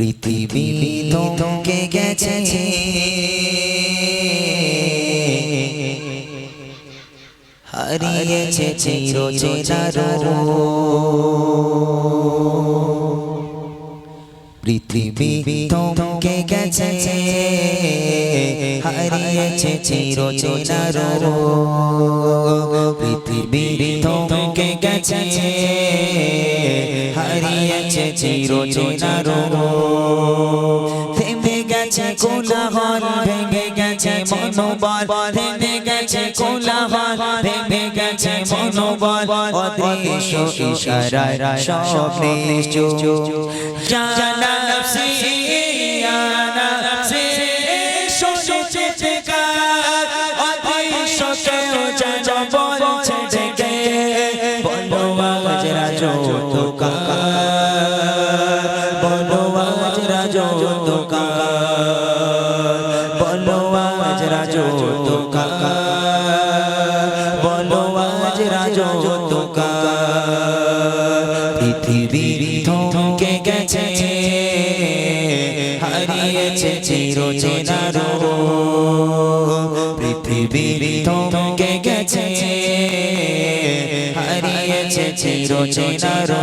পৃথিবী তোমকে গেছে। হারিয়েছে চির চির পৃথিবী থমকে গেছে, হারিয়েছে চির চেনারো পৃথিবী থমকে গেছে, হারিয়েছে চির চেনারো থেমে গেছে কোলাহল ভেঙে গেছে মনোবল ভেঙে গেছে কোলাহল ভেঙে গেছে মনোবল অদৃশ্য ইশারায় সব নিশ্চয় জানা নফসি রাজোকা বলো আজ রাজোকা পৃথিবীর থমকে গেছে হারিয়েছে চিরচেনারো। পৃথিবীর থমকে গেছে হারিয়েছে চিরচেনারো।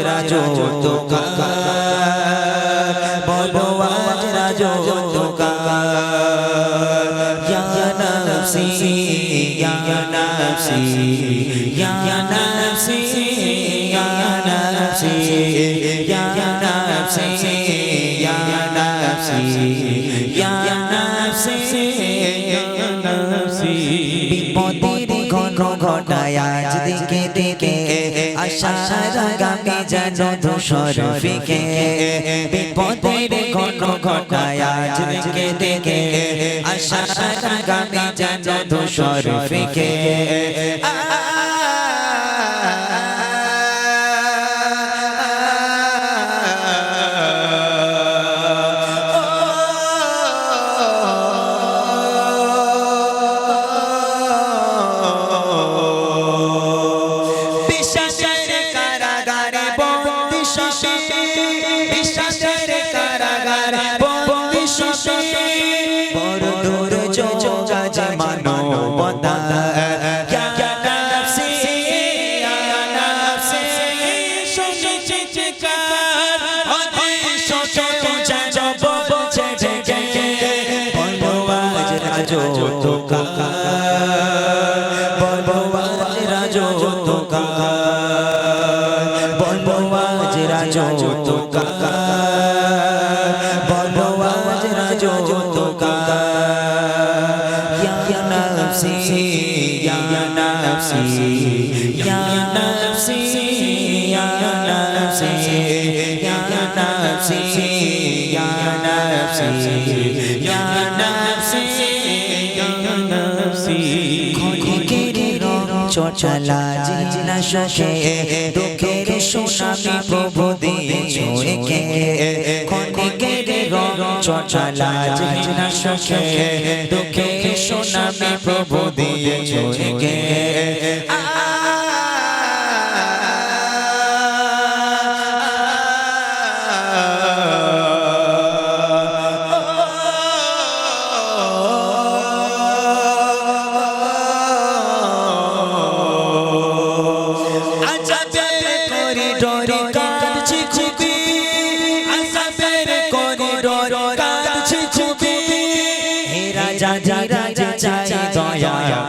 আজ রাজো বলো আজ রাজো বলো আজ রাজো নফসি ইয়া নফসি ইয়া নফসি ইয়া নফসি ইয়া নফসি ইয়া নফসি ইয়া নফসি ইয়া নফসি বিপদের ঘন ঘটায় আজ দিকে দিকে আশার গামে যেন ধূসর ফিকে বিপদের ঘন ঘটায় আজ দিকে দিকে আশার গামে যেন ধূসর ফিকে बनवा राजो तो का बनवा राजो राजो तो का या नफसी या রং চচলা জিনা শোকে দুঃখের প্রভু দিয়েছ একে। ক্ষণিকের রং চচলা জিনা শোকে দুঃখের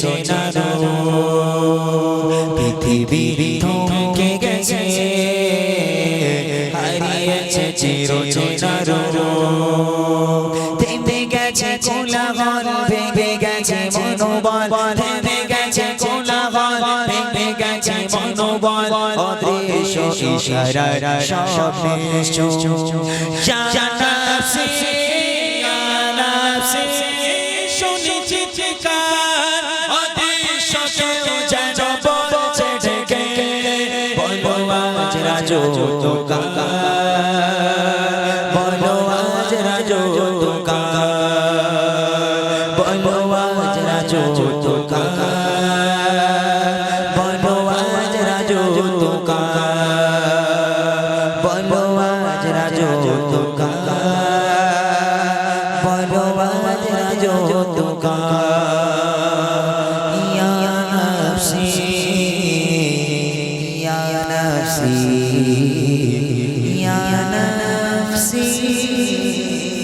চেনারো পৃথিবী থমকে গেছে হারিয়েছে চির চেনারো থেমে গেছে কোলাহল ভেঙে গেছে মনোবল থেমে গেছে কোলাহল ভেঙে গেছে মনোবল। অদৃশ্য ইশারার শুনেছি চিৎকার। রাজো তোকা বলো আজ রাজো তোকা বলো আজ রাজো তোকা বলো আজ রাজো তোকা বলো আজ রাজো তোকা نفسي يا نفسي